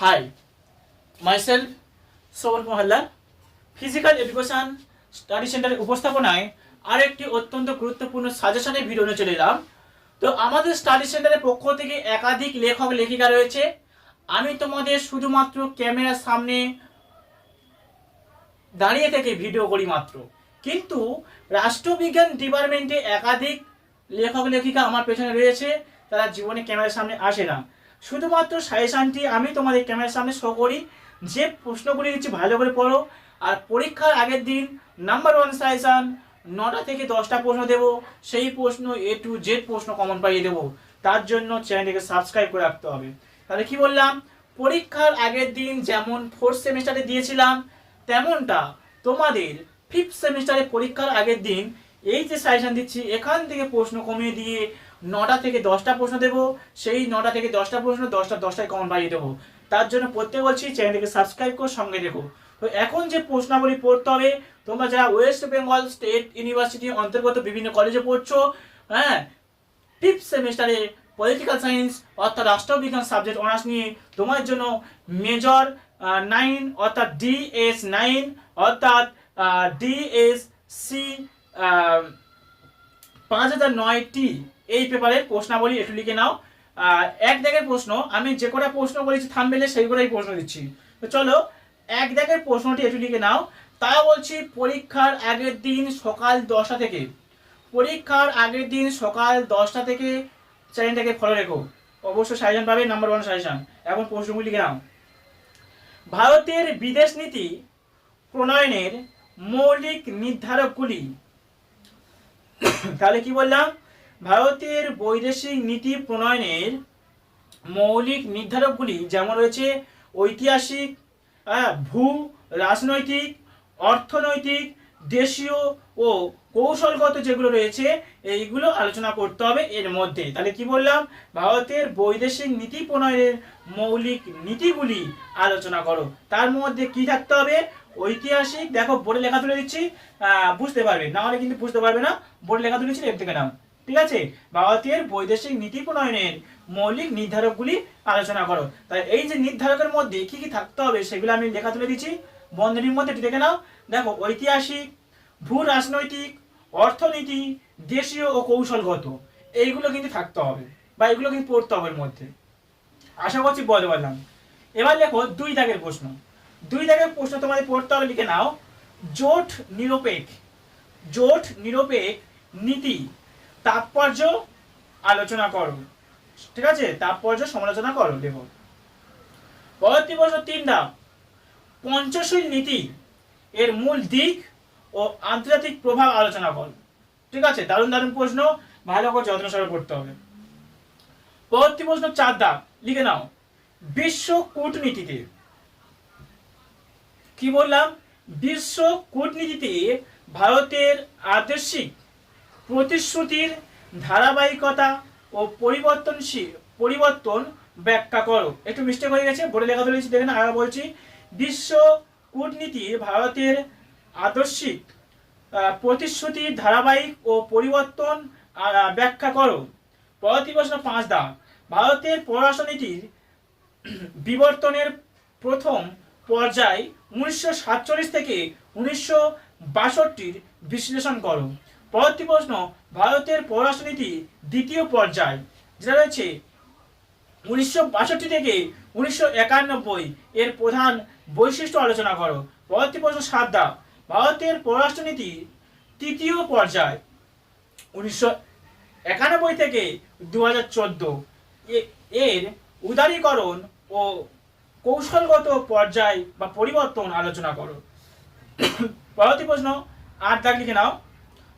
High myself সবর মহল্লা physical education study সেন্টারের উপস্থাপনায় আরেকটি অত্যন্ত গুরুত্বপূর্ণ সাজেশনের ভিডিও চলে এলাম। তো আমাদের স্টাডি সেন্টারের পক্ষ থেকে একাধিক লেখক, লেখিকা রয়েছে। আমি তোমাদের শুধুমাত্র ক্যামেরার সামনে দাঁড়িয়ে থেকে ভিডিও করি মাত্র। কিন্তু রাষ্ট্রবিজ্ঞান ডিপার্টমেন্টে একাধিক লেখক, লেখিকা আমার পেছনে রয়েছে। তারা জীবনে ক্যামেরার সামনে আসে না। শুধুমাত্র সাজেশানটি আমি তোমাদের ক্যামেরার সামনে শো করি। যে প্রশ্নগুলি দিচ্ছি ভালো করে পড়ো। আর পরীক্ষার আগের দিন নাম্বার ওয়ান সাজেশান নটা থেকে দশটা প্রশ্ন দেবো। সেই প্রশ্ন এ টু জেড প্রশ্ন কমন পাইয়ে দেবো। তার জন্য চ্যানেলটিকে সাবস্ক্রাইব করে রাখতে হবে। তাহলে কি বললাম? পরীক্ষার আগের দিন যেমন ফোর্থ সেমিস্টারে দিয়েছিলাম, তেমনটা তোমাদের ফিফথ সেমিস্টারে পরীক্ষার আগের দিন এই যে সাজেশন দিচ্ছি, এখান থেকে প্রশ্ন কমিয়ে দিয়ে নটা থেকে দশটা প্রশ্ন দেবো, সেই নটা থেকে দশটা প্রশ্ন দশটা দশটায় কমন বাড়িয়ে দেবো। তার জন্য প্রত্যেক বলছি চ্যানেলটিকে সাবস্ক্রাইব করে সঙ্গে দেখো তো এখন যে প্রশ্নাবলী পড়তে হবে, তোমরা যারা ওয়েস্ট বেঙ্গল স্টেট ইউনিভার্সিটি অন্তর্গত বিভিন্ন কলেজে পড়ছো হ্যাঁ ফিফথ সেমিস্টারে পলিটিক্যাল সায়েন্স অর্থাৎ রাষ্ট্রবিজ্ঞান সাবজেক্ট অনার্স নিয়ে তোমার জন্য মেজর নাইন অর্থাৎ ডিএস নাইন অর্থাৎ ডিএস সি পাঁচ হাজার নয়টি এই পেপারের প্রশ্নাবলী একটু লিখে নাও। এক দাগের প্রশ্ন, আমি যে কটা প্রশ্ন বলেছি থামবেলে সেই কটাই প্রশ্ন দিচ্ছি। তো চলো, এক দাগের প্রশ্নটি একটু লিখে নাও। তা বলছি পরীক্ষার আগের দিন সকাল দশটা থেকে। পরীক্ষার আগের দিন সকাল দশটা থেকে চ্যানেলটাকে ফলো রেখো। অবশ্যই সাজেশন পাবে নাম্বার ওয়ান সাজেশন। এখন প্রশ্নগুলি লিখে নাও। ভারতের বিদেশ নীতি প্রণয়নের মৌলিক নির্ধারকগুলি। তাহলে কি বললাম? ভারতের বৈদেশিক নীতি প্রণয়নের মৌলিক নির্ধারকগুলি যেমন রয়েছে ঐতিহাসিক ভূ, রাজনৈতিক, অর্থনৈতিক, দেশীয় ও কৌশলগত যেগুলো রয়েছে, এইগুলো আলোচনা করতে হবে এর মধ্যে। তাহলে কি বললাম? ভারতের বৈদেশিক নীতি প্রণয়নের মৌলিক নীতিগুলি আলোচনা করো। তার মধ্যে কি থাকতে হবে? ঐতিহাসিক, দেখো, বোর্ডে লেখা তুলে দিচ্ছি বুঝতে পারবে। না হলে কিন্তু বুঝতে পারবে না। বোর্ডে লেখা তুলেছি এর থেকে নাও। ঠিক আছে? ভারতের বৈদেশিক নীতি প্রণয়নের মৌলিক নির্ধারকগুলি আলোচনা করো। তাই এই যে নির্ধারকের মধ্যে কি কি থাকতে হবে সেগুলো আমি লেখা তুলে দিচ্ছি। বন্ধনীর মধ্যে দেখে নাও। দেখো, ঐতিহাসিক, ভূ রাজনৈতিক, অর্থনীতি, দেশীয় ও কৌশলগত। এইগুলো কিন্তু থাকতে হবে বা এগুলো কিন্তু পড়তে হবে মধ্যে। আশা করছি বলতে পারলাম। এবার লেখো দুই দাগের প্রশ্ন। দুই দাগের প্রশ্ন তোমাদের পড়তে হবে, লিখে নাও। জোট নিরপেক্ষ জোট নিরপেক্ষ নীতি তাৎপর্য আলোচনা করো। ঠিক আছে? তাৎপর্য সমালোচনা করো, লেখো। পরবর্তী প্রশ্ন তিন দাগ পঞ্চশীল নীতি এর মূল দিক ও আন্তর্জাতিক প্রভাব আলোচনা করো। ঠিক আছে? দারুণ দারুণ প্রশ্ন। ভালো করে যত্ন সহকারে পড়তে হবে। পরবর্তী প্রশ্ন চার দাগ লিখে নাও। বিশ্ব কূটনীতিতে কি বললাম? বিশ্ব কূটনীতিতে ভারতের আদর্শিক প্রতিশ্রুতির ধারাবাহিকতা ও পরিবর্তনশীল পরিবর্তন ব্যাখ্যা করো। একটু মিস্টেক হয়ে গেছে, বোর্ডে লেখা তুলেছি দেখেন আগে বলছি। বিশ্ব কূটনীতি ভারতের আদর্শিক প্রতিশ্রুতির ধারাবাহিক ও পরিবর্তন ব্যাখ্যা করো। পরবর্তী প্রশ্ন পাঁচ দা ভারতের পররাষ্ট্রনীতির বিবর্তনের প্রথম পর্যায় উনিশশো সাতচল্লিশ থেকে উনিশশো বাষট্টির বিশ্লেষণ করো। পরবর্তী প্রশ্ন, ভারতের পররাষ্ট্রনীতি দ্বিতীয় পর্যায়, যেটা রয়েছে উনিশশো বাষট্টি থেকে উনিশশো একানব্বই এর প্রধান বৈশিষ্ট্য আলোচনা করো। পরবর্তী প্রশ্ন সাত দা ভারতের পররাষ্ট্রনীতি তৃতীয় পর্যায়, উনিশশো একানব্বই থেকে দু হাজার চোদ্দ এর উদারীকরণ ও কৌশলগত পর্যায় বা পরিবর্তন আলোচনা করো। পরবর্তী প্রশ্ন, আট দাগ লিখে নাও।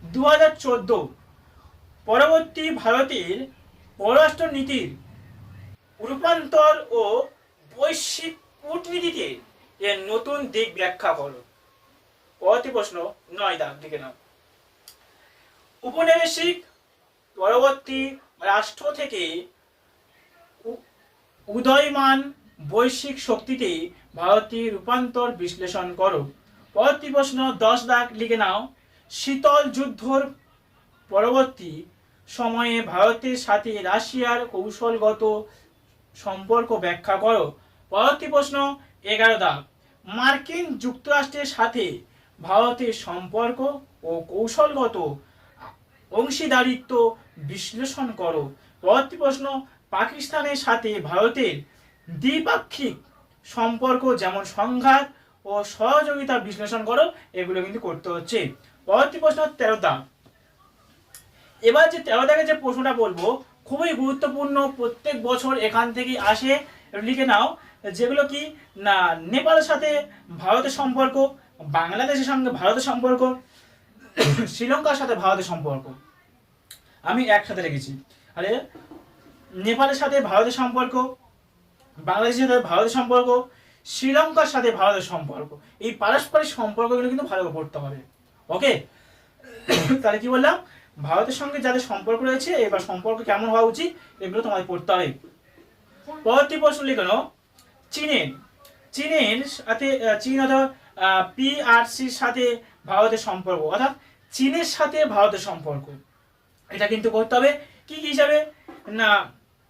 দু হাজার চোদ্দ। পরবর্তী ভারতের পররাষ্ট্র নীতির রূপান্তর ও বৈশ্বিক কূটনীতিতে এর নতুন দিক ব্যাখ্যা করো পরবর্তী প্রশ্ন নয় দাগ লিখে নাও। উপনিবেশিক পরবর্তী রাষ্ট্র থেকে উদয়মান বৈশ্বিক শক্তিতে ভারতের রূপান্তর বিশ্লেষণ করো। পরবর্তী প্রশ্ন দশ দাগ, লিখে নাও। শীতল যুদ্ধর পরবর্তী সময়ে ভারতের সাথে রাশিয়ার কৌশলগত সম্পর্ক ব্যাখ্যা করো। পরবর্তী প্রশ্ন, এগারো দাগ মার্কিন যুক্তরাষ্ট্রের সাথে ভারতের সম্পর্ক ও কৌশলগত অংশীদারিত্ব বিশ্লেষণ করো। পরবর্তী প্রশ্ন, পাকিস্তানের সাথে ভারতের দ্বিপাক্ষিক সম্পর্ক যেমন সংঘাত ও সহযোগিতা বিশ্লেষণ করো, এগুলো কিন্তু করতে হচ্ছে। পরবর্তী প্রশ্ন তেরো দাগ। এবার যে তেরো দাগে যে প্রশ্নটা বলব, খুবই গুরুত্বপূর্ণ, প্রত্যেক বছর এখান থেকে আসে লিখে নাও, যেগুলো কি, না, নেপালের সাথে ভারতের সম্পর্ক, বাংলাদেশের সঙ্গে ভারতের সম্পর্ক, শ্রীলঙ্কার সাথে ভারতের সম্পর্ক। আমি একসাথে রেখেছি আরে, নেপালের সাথে ভারতের সম্পর্ক, বাংলাদেশের সাথে ভারতের সম্পর্ক, শ্রীলঙ্কার সাথে ভারতের সম্পর্ক। এই পারস্পরিক সম্পর্কগুলো কিন্তু ভালো করে পড়তে হবে। ওকে তাহলে কি বললাম? ভারতের সঙ্গে যাদের সম্পর্ক রয়েছে, এবার সম্পর্ক কেমন হওয়া উচিত? এগুলো তোমাদের পড়তে হবে। পরবর্তী প্রশ্ন লিখনো চীনের চীনের সাথে চীন অথবা পিআরসির সাথে ভারতের সম্পর্ক, অর্থাৎ চীনের সাথে ভারতের সম্পর্ক। এটা কিন্তু করতে হবে কি কি হিসাবে? না,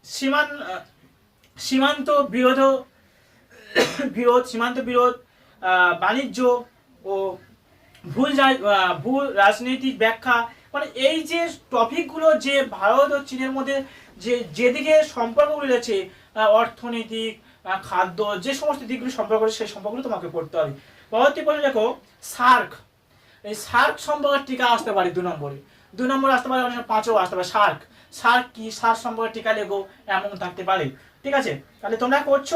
সীমান সীমান্ত বিরোধ বিরোধ, সীমান্ত বিরোধ বাণিজ্য ও ভুল ভুল রাজনৈতিক ব্যাখ্যা মানে এই যে টপিকগুলো যে ভারত ও চীনের মধ্যে যে, যেদিকে সম্পর্কগুলো রয়েছে অর্থনৈতিক খাদ্য, যে সমস্ত দিকগুলো সম্পর্ক সেই সম্পর্কগুলো তোমাকে পড়তে হবে। পরবর্তী প্রশ্ন দেখো, সার্ক। এই সার্ক সম্পর্কে টিকা আসতে পারে দু নম্বরে। দু নম্বরে আসতে পারে অনেক পাঁচও আসতে পারে, সার্ক। সার্ক কি? সার্ক সম্পর্কে টিকা লেগো এমন থাকতে পারে। ঠিক আছে? তাহলে তোমরা করছ,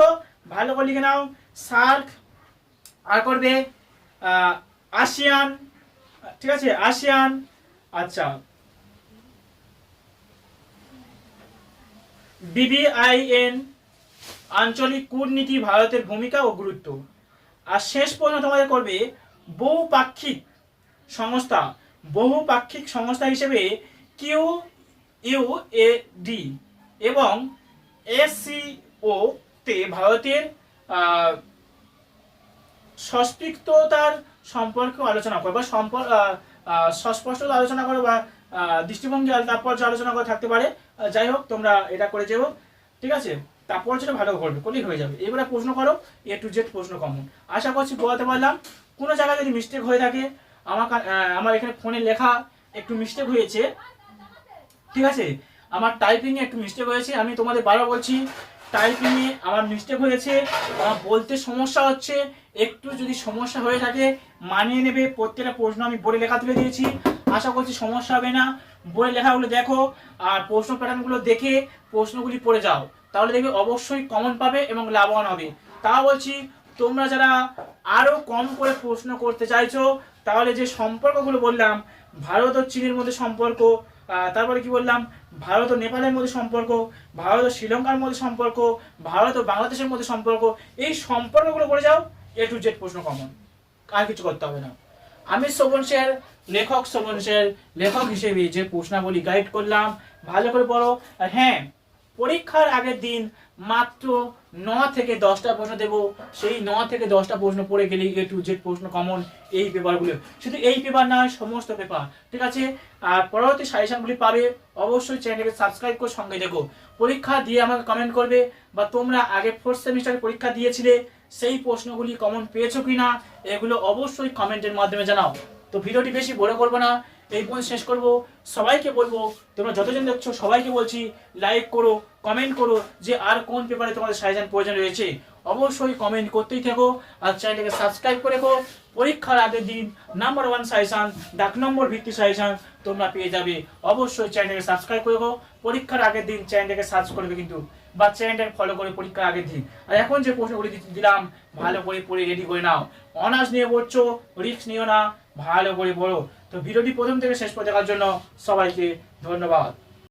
ভালো করে লিখে নাও। সার্ক আর করবে আসিয়ান। ঠিক আছে? আসিয়ান। আচ্ছা। বিবিআইএন আঞ্চলিক কূটনীতি ভারতের ভূমিকা ও গুরুত্ব। আর শেষ প্রশ্ন তোমাদের করবে, বহুপাক্ষিক সংস্থা। বহুপাক্ষিক সংস্থা হিসেবে কিউ ইউ এ ডি এবং এসসিও তে ভারতের সস্পৃক্ততার সম্পর্কে আলোচনা করো বা সম্পর্ক সস্পষ্ট আলোচনা করো বা দৃষ্টিভঙ্গি তাৎপর্য আলোচনা করে থাকতে পারে। যাই হোক, তোমরা এটা করে যেও। ঠিক আছে? তারপর তাৎপর্যটা ভালো করবে করলেই হয়ে যাবে। এবারে প্রশ্ন করো এ টু জেড প্রশ্ন কমন আশা করছি বোঝাতে পারলাম। কোনো জায়গায় যদি মিস্টেক হয়ে থাকে, আমার আমার এখানে ফোনে লেখা একটু মিস্টেক হয়েছে। ঠিক আছে? আমার টাইপিংয়ে একটু মিস্টেক হয়েছে। আমি তোমাদের বারবার বলছি টাইপিংয়ে আমার মিস্টেক হয়েছে। আমার বলতে সমস্যা হচ্ছে। একটু যদি সমস্যা হয়ে থাকে, মানিয়ে নেবে প্রত্যেকটা প্রশ্ন আমি বোর্ডে লেখা তুলে দিয়েছি। আশা করছি সমস্যা হবে না। বোর্ডে লেখাগুলো দেখো, আর প্রশ্ন প্যাটার্নগুলো দেখে প্রশ্নগুলি পড়ে যাও। তাহলে দেখবে অবশ্যই কমন পাবে এবং লাভবান হবে। তা বলছি, তোমরা যারা আরও কম করে প্রশ্ন করতে চাইছো, তাহলে যে সম্পর্কগুলো বললাম, ভারত ও চীনের মধ্যে সম্পর্ক তারপরে কি বললাম, ভারত ও নেপালের মধ্যে সম্পর্ক, ভারত ও শ্রীলঙ্কার মধ্যে সম্পর্ক, ভারত ও বাংলাদেশের মধ্যে সম্পর্ক, এই সম্পর্কগুলো করে যাও। এ টু জেড প্রশ্ন কমন আর কিছু করতে হবে না। আমি শোভন স্যার লেখক শোভন স্যার লেখক হিসেবে যে প্রশ্নাবলী গাইড করলাম, ভালো করে পড়ো। আর হ্যাঁ পরীক্ষার আগের দিন মাত্র ন থেকে দশটা প্রশ্ন দেবো। সেই ন থেকে দশটা প্রশ্ন পড়ে গেলেই এ টু জেড প্রশ্ন কমন এই পেপারগুলো শুধু এই পেপার নয়, সমস্ত পেপার ঠিক আছে? আর পরবর্তী সাজেশনগুলি পাবে। অবশ্যই চ্যানেলকে সাবস্ক্রাইব করে সঙ্গে দেখো পরীক্ষা দিয়ে আমাকে কমেন্ট করবে বা তোমরা আগে ফোর্থ সেমিস্টারে পরীক্ষা দিয়েছিলে সেই প্রশ্নগুলি কমন পেয়েছ কিনা, এগুলো অবশ্যই কমেন্টের মাধ্যমে জানাও। তো ভিডিওটি বেশি বড় করব না, এই পর্যন্ত শেষ করব। সবাইকে বলব, তোমরা যতজন দেখছ সবাইকে বলছি লাইক করো কমেন্ট করো যে আর কোন পেপারে তোমাদের সাজেশন প্রয়োজন রয়েছে। অবশ্যই কমেন্ট করতেই থাকো আর চ্যানেলকে সাবস্ক্রাইব করে রেখো। পরীক্ষার আগের দিন নাম্বার ওয়ান সাজেশন ডাক নম্বর ভিত্তি সাজেশন তোমরা পেয়ে যাবে। অবশ্যই চ্যানেলকে সাবস্ক্রাইব করে রেখো। পরীক্ষার আগের দিন চ্যানেলটাকে সার্চ করবে কিন্তু, বা চ্যানেলটাকে ফলো করে পরীক্ষার আগের দিন। আর এখন যে প্রশ্নগুলি দিলাম, ভালো করে পড়ে রেডি করে নাও। অনার্স নিয়ে পড়ছো রিস্ক নিও না, ভালো করে পড়ো। তো ভিডিওটি প্রথম থেকে শেষ পর্যন্ত দেখার জন্য সবাইকে ধন্যবাদ।